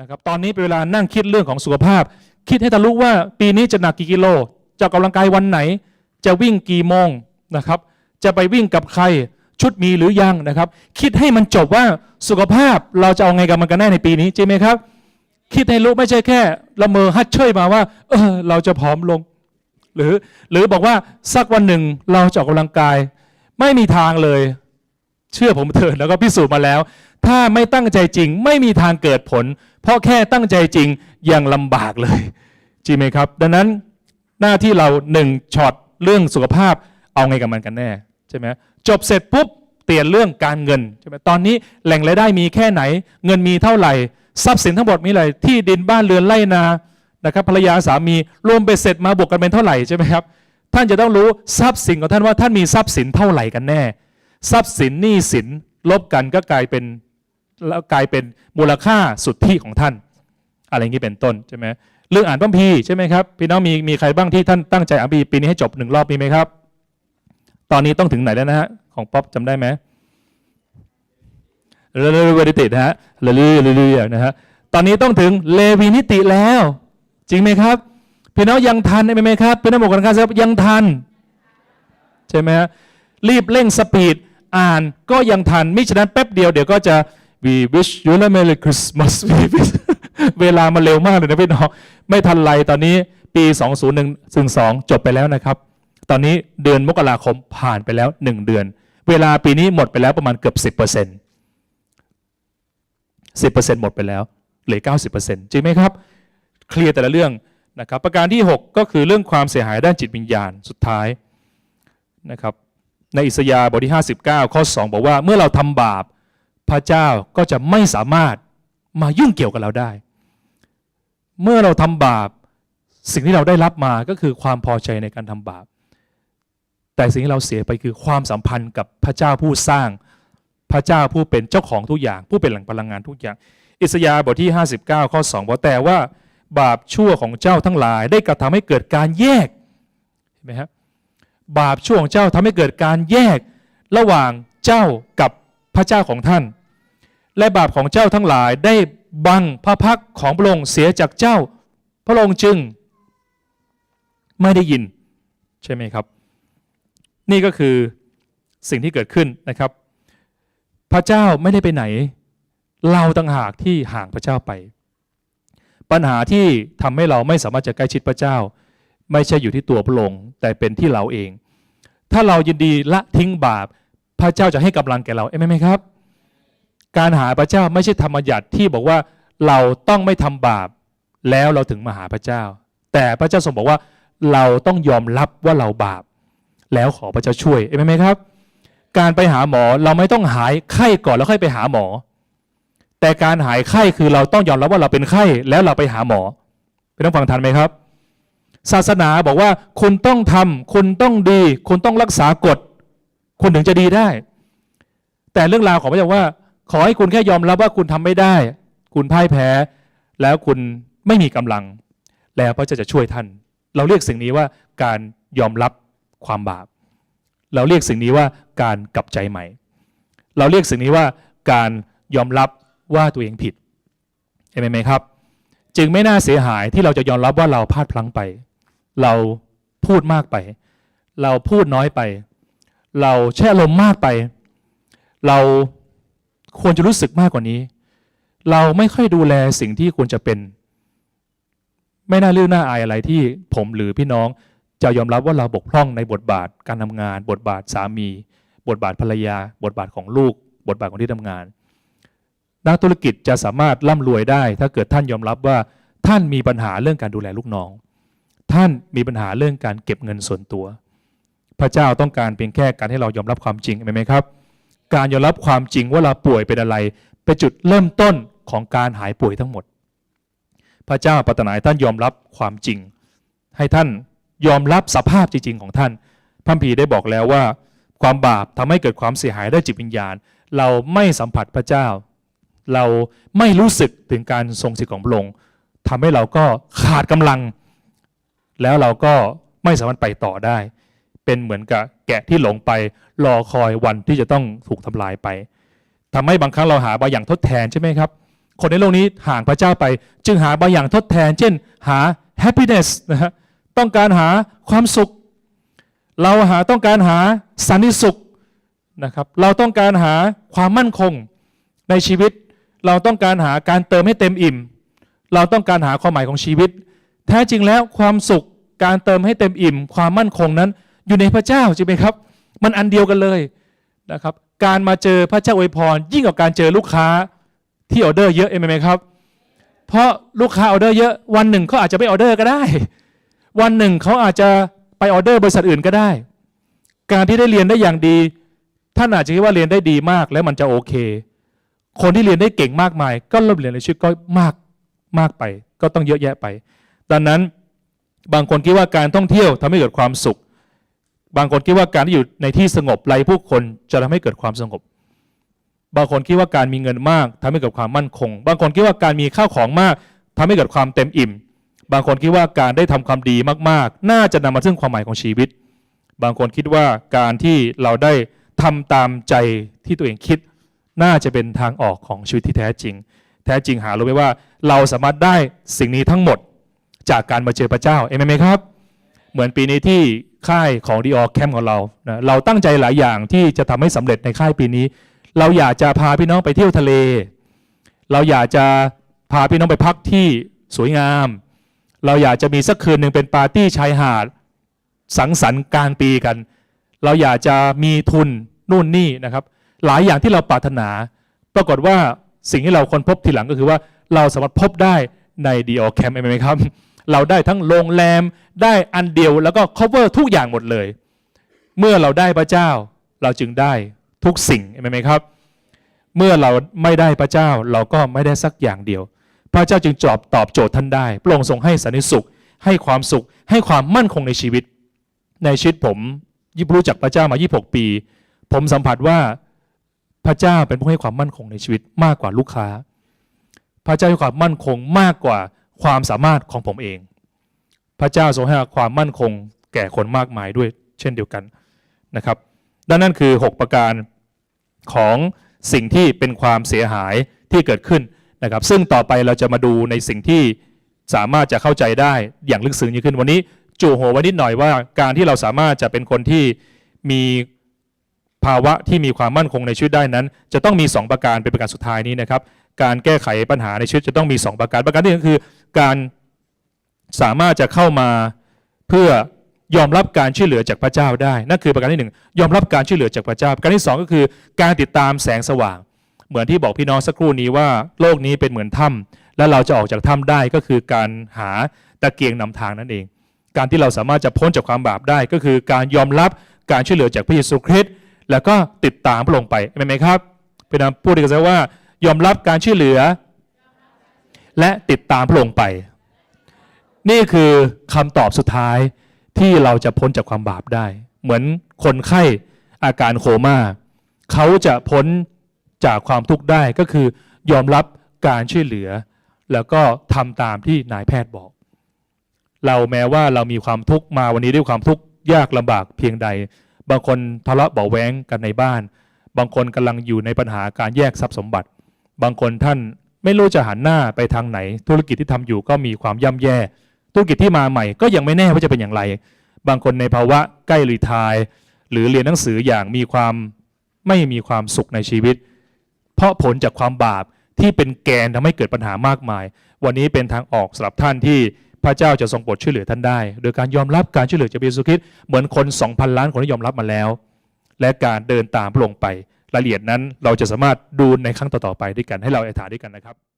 นะครับตอนนี้เป็นเวลานั่งคิดเรื่องของสุขภาพ คิดให้ทะลุว่าปีนี้จะหนักกี่กิโลจะออกกำลังกายวันไหน จะวิ่งกี่โมงนะครับ จะไปวิ่งกับใครชุดมีหรือยังนะครับ คิดให้มันจบว่าสุขภาพเราจะเอาไงกับมันกันแน่ในปีนี้จริงไหมครับ คิดให้รู้ไม่ใช่แค่ละเมอฮัดเชยมาว่า เออเราจะผอมลง หรือหรือบอกว่าสักวันหนึ่งเราจะออกกำลังกาย ไม่มีทางเลย เชื่อผมเถิดแล้วก็พิสูจน์มาแล้ว ถ้าไม่ตั้งใจจริง ไม่มีทางเกิดผล เพราะแค่ตั้งใจจริงยังลำบากเลยจริงไหมครับ ดังนั้นหน้าที่เราหนึ่งช็อตเรื่องสุขภาพเอาไงกับมันกันแน่ใช่ไหมจบเสร็จปุ๊บเปลี่ยนเรื่องการเงินใช่ไหมตอนนี้แหล่งรายได้มีแค่ไหน เงินมีเท่าไหร่ ทรัพย์สินทั้งหมดมีอะไรที่ดินบ้านเรือนไร่นานะครับภรรยาสามีรวมไปเสร็จมาบวกกันเป็นเท่าไหร่ใช่ไหมครับท่านจะต้องรู้ทรัพย์สินของท่านว่าท่านมีทรัพย์สินเท่าไหร่กันแน่ ทรัพย์สินหนี้สินลบกันก็กลายเป็น แล้วกลายเป็นมูลค่าสุดทธิของท่าน อะไรอย่างนี้เป็นต้นใช่ไหมเรื่องอ่านพระคัมภีร์ใช่ไหมครับพี่น้องมีมีใครบ้างที่ท่านตั้งใจอ่านพระคัมภีปีนี้ให้จบหนึ่งรอบมีไหมครับ ตอนนี้ต้องถึงไหนแล้วนะฮะของป๊อปจำได้ไหมเรื่อยๆติดนะฮะเรื่อยๆเรื่อนะฮะตอนนี้ต้องถึงเลวีนิติแล้ว จริงไหมครับพี่น้องยังทันไหมครับพี่น้องบอกกันครับยังทันใช่ไหมฮะรีบเร่งสปีดอ่านก็ยังทันมิฉะนั้นแป๊บเดียวเดี๋ยวก็จะ we wish you a merry Christmas we wish เวลามันเร็วมากเลยนะพี่น้องไม่ทันไรตอนนี้ปี 2012จบไปแล้วนะครับ ตอนนี้เดือนมกราคมผ่านไปแล้ว 1 เดือน เวลาปีนี้หมดไปแล้วประมาณเกือบ 10% 10%หมดไปแล้วเหลือ 90%จริงไหมครับ เคลียร์แต่ละเรื่องนะครับ ประการที่ 6 ก็คือเรื่องความเสียหายด้านจิตวิญญาณสุดท้ายนะครับในอิสยาห์บทที่ 59 ข้อ 2 บอกว่าเมื่อเราทำบาป พระเจ้าก็จะไม่สามารถมายุ่งเกี่ยวกับเราได้ เมื่อเราทำบาปสิ่งที่เราได้รับมาก็คือความพอใจในการทำบาป แต่สิ่งที่เราเสียไปคือความสัมพันธ์กับพระเจ้าผู้สร้าง พระเจ้าผู้เป็นเจ้าของทุกอย่าง ผู้เป็นแหล่งพลังงานทุกอย่าง อิสยาห์บทที่ 59 ข้อ2บอกแต่ว่าบาปชั่วของเจ้าทั้งหลาย ได้กระทำให้เกิดการแยกเห็นไหมครับบาปชั่วของเจ้าทำให้เกิดการแยกระหว่างเจ้ากับ พระเจ้าของท่าน และบาปของเจ้าทั้งหลายได้บังพระพักของพระองค์เสียจากเจ้า พระองค์จึงไม่ได้ยินใช่ไหมครับ นี่ก็คือสิ่งที่เกิดขึ้นนะครับ พระเจ้าไม่ได้ไปไหน เราต่างหากที่ห่างพระเจ้าไป ปัญหาที่ทำให้เราไม่สามารถจะใกล้ชิดพระเจ้า ไม่ใช่อยู่ที่ตัวพระองค์แต่เป็นที่เราเอง ถ้าเรายินดีละทิ้งบาป พระเจ้าจะให้กำลังแก่เราเอ้ไหมครับ การหาพระเจ้าไม่ใช่ธรรมยัติที่บอกว่าเราต้องไม่ทำบาป แล้วเราถึงมาหาพระเจ้า แต่พระเจ้าทรงบอกว่าเราต้องยอมรับว่าเราบาป แล้วขอพระเจ้าช่วยเอ้ไหมครับ การไปหาหมอเราไม่ต้องหายไข้ก่อนแล้วค่อยไปหาหมอ แต่การหายไข้คือเราต้องยอมรับว่าเราเป็นไข้แล้วเราไปหาหมอเป็นต้องฟังทันไหมครับศาสนาบอกว่าคุณต้องทำคุณต้องดี คุณต้องรักษากฎ คุณถึงจะดีได้ แต่เรื่องราวของพระเจ้าว่า ขอให้คุณแค่ยอมรับว่าคุณทำไม่ได้ คุณพ่ายแพ้ แล้วคุณไม่มีกำลัง แล้วพระเจ้าจะช่วยท่าน เราเรียกสิ่งนี้ว่าการยอมรับความบาป เราเรียกสิ่งนี้ว่าการกลับใจใหม่ เราเรียกสิ่งนี้ว่าการยอมรับว่าตัวเองผิดเห็นไหมครับ จึงไม่น่าเสียหายที่เราจะยอมรับว่าเราพลาดพลั้งไป เราพูดมากไป เราพูดน้อยไป เราแช่ลมณ์มากไป เราควรจะรู้สึกมากกว่านี้ เราไม่ค่อยดูแลสิ่งที่ควรจะเป็น ไม่น่าเรื่อน่าอายอะไรที่ผมหรือพี่น้องจะยอมรับว่าเราบกพร่องในบทบาทการทำงาน บทบาทสามี บทบาทภรรยา บทบาทของลูก บทบาทของที่ทำงาน นักธุรกิจจะสามารถร่ำรวยได้ ถ้าเกิดท่านยอมรับว่าท่านมีปัญหาเรื่องการดูแลลูกน้อง ท่านมีปัญหาเรื่องการเก็บเงินส่วนตัว ระเจ้าต้องการเพียงแค่การให้เรายอมรับความจริงไหมครับ การยอมรับความจริงว่าเราป่วยเป็นอะไร เป็นจุดเริ่มต้นของการหายป่วยทั้งหมด พระเจ้าปรารถนาให้ท่านยอมรับความจริง ให้ท่านยอมรับสภาพจริง ๆ ของท่านพระคัมภีได้บอกแล้วว่า ความบาปทำให้เกิดความเสียหายได้จิตวิญญาณ เราไม่สัมผัสพระเจ้า เราไม่รู้สึกถึงการทรงสิทธิ์ของพระองค์ทำให้เราก็ขาดกำลัง แล้วเราก็ไม่สามารถไปต่อได้ เป็นเหมือนกับแกะที่หลงไป รอคอยวันที่จะต้องถูกทำลายไปทำให้บางครั้งเราหาบางอย่างทดแทนใช่ไหมครับ คนในโลกนี้ห่างพระเจ้าไป จึงหาบางอย่างทดแทน เช่น หา happiness นะฮะต้องการหาความสุข เราหาต้องการหาสันติสุขนะครับเราต้องการหาความมั่นคงในชีวิต เราต้องการหาการเติมให้เต็มอิ่ม เราต้องการหาความหมายของชีวิต แท้จริงแล้วความสุขการเติมให้เต็มอิ่ม ความมั่นคงนั้น อยู่ในพระเจ้าใช่ไหมครับ มันอันเดียวกันเลยนะครับ การมาเจอพระเจ้าอวยพร ยิ่งกว่าการเจอลูกค้าที่ออเดอร์เยอะเองไหมครับ เพราะลูกค้าออเดอร์เยอะวันหนึ่งเขาอาจจะไม่ออเดอร์ก็ได้ วันหนึ่งเขาอาจจะไปออเดอร์บริษัทอื่นก็ได้ การที่ได้เรียนได้อย่างดีท่านอาจจะคิดว่าเรียนได้ดีมากแล้วมันจะโอเค คนที่เรียนได้เก่งมากมาย ก็เริ่มเรียนในชีวิตก็มากมากไป ก็ต้องเยอะแยะไป ดังนั้นบางคนคิดว่าการท่องเที่ยวทำให้เกิดความสุข บางคนคิดว่าการที่อยู่ในที่สงบไร้ผู้คนจะทำให้เกิดความสงบ บางคนคิดว่าการมีเงินมากทำให้เกิดความมั่นคง บางคนคิดว่าการมีข้าวของมากทำให้เกิดความเต็มอิ่ม บางคนคิดว่าการได้ทำความดีมากๆ น่าจะนำมาซึ่งความหมายของชีวิต บางคนคิดว่าการที่เราได้ทำตามใจที่ตัวเองคิด น่าจะเป็นทางออกของชีวิตที่แท้จริง แท้จริงหารู้ไหมว่า เราสามารถได้สิ่งนี้ทั้งหมดจากการมาเจอพระเจ้าเอเมนไหมครับ เหมือนปีนี้ที่ ค่ายของดีออแคมของเรานะเราตั้งใจหลายอย่างที่จะทำให้สำเร็จในค่ายปีนี้ เราอยากจะพาพี่น้องไปเที่ยวทะเล เราอยากจะพาพี่น้องไปพักที่สวยงาม เราอยากจะมีสักคืนหนึ่งเป็นปาร์ตี้ชายหาด สังสรรค์กลางปีกัน เราอยากจะมีทุนนู่นนี่นะครับ หลายอย่างที่เราปรารถนา ปรากฏว่าสิ่งที่เราค้นพบทีหลังก็คือว่าเราสามารถพบได้ในดีออแคมป์ไหมครับ เราได้ทั้งโรงแรม ได้อันเดียวแล้วก็ cover ทุกอย่างหมดเลย เมื่อเราได้พระเจ้า เราจึงได้ทุกสิ่งเห็นไหมครับ เมื่อเราไม่ได้พระเจ้าเราก็ไม่ได้สักอย่างเดียว พระเจ้าจึงจอบตอบโจทย์ท่านได้พระองค์ทรงให้สันติสุข ให้ความสุข ให้ความมั่นคงในชีวิต ในชีวิตผมยิบรู้จักพระเจ้ามา 26 ปี ผมสัมผัสว่าพระเจ้าเป็นผู้ให้ความมั่นคงในชีวิตมากกว่าลูกค้า พระเจ้าให้ความมั่นคงมากกว่า ความสามารถของผมเอง พระเจ้าทรงให้ความมั่นคงแก่คนมากมายด้วยเช่นเดียวกันนะครับดังนั้นคือ 6 ประการของสิ่งที่เป็นความเสียหายที่เกิดขึ้นนะครับ ซึ่งต่อไปเราจะมาดูในสิ่งที่สามารถจะเข้าใจได้อย่างลึกซึ้งยิ่งขึ้นวันนี้จู่หัวไว้นิดหน่อยว่าการที่เราสามารถจะเป็นคนที่มีภาวะที่มีความมั่นคงในชีวิตได้นั้น จะต้องมี 2 ประการเป็นประการสุดท้ายนี้นะครับ การแก้ไขปัญหาในชีวิตจะต้องมี 2 ประการ ประการที่หนึ่งคือการสามารถจะเข้ามาเพื่อยอมรับการช่วยเหลือจากพระเจ้าได้ นั่นคือประการที่หนึ่งยอมรับการช่วยเหลือจากพระเจ้า ประการที่สองก็คือการติดตามแสงสว่าง เหมือนที่บอกพี่น้องสักครู่นี้ว่าโลกนี้เป็นเหมือนถ้ำและเราจะออกจากถ้ำได้ก็คือการหาตะเกียงนำทางนั่นเอง การที่เราสามารถจะพ้นจากความบาปได้ก็คือการยอมรับการช่วยเหลือจากพระเยซูคริสต์แล้วก็ติดตามพระองค์ไปเป็นไหมครับพี่น้องพูดกันซะว่า ยอมรับการช่วยเหลือ และติดตามพระองค์ไป นี่คือคำตอบสุดท้ายที่เราจะพ้นจากความบาปได้ เหมือนคนไข้อาการโคม่าเขาจะพ้นจากความทุกข์ได้ก็คือยอมรับการช่วยเหลือ แล้วก็ทำตามที่นายแพทย์บอก เราแม้ว่าเรามีความทุกข์มาวันนี้ด้วยความทุกข์ยากลำบากเพียงใด บางคนทะเลาะเบาแว้งกันในบ้าน บางคนกำลังอยู่ในปัญหาการแยกทรัพย์สมบัติ บางคนท่านไม่รู้จะหันหน้าไปทางไหน ธุรกิจที่ทำอยู่ก็มีความย่ำแย่ ธุรกิจที่มาใหม่ก็ยังไม่แน่ว่าจะเป็นอย่างไร บางคนในภาวะใกล้รีทาย หรือเรียนหนังสืออย่างมีความไม่มีความสุขในชีวิต เพราะผลจากความบาปที่เป็นแกนทำให้เกิดปัญหามากมาย วันนี้เป็นทางออกสำหรับท่านที่พระเจ้าจะทรงโปรดช่วยเหลือท่านได้ โดยการยอมรับการช่วยเหลือจากพระเยซูคริสต์เหมือนคน 2,000 ล้านคนที่ยอมรับมาแล้ว และการเดินตามพระองค์ไป รายละเอียดนั้นเราจะสามารถดูในครั้งต่อๆไปด้วยกันให้เราอธิษฐานด้วยกันนะครับ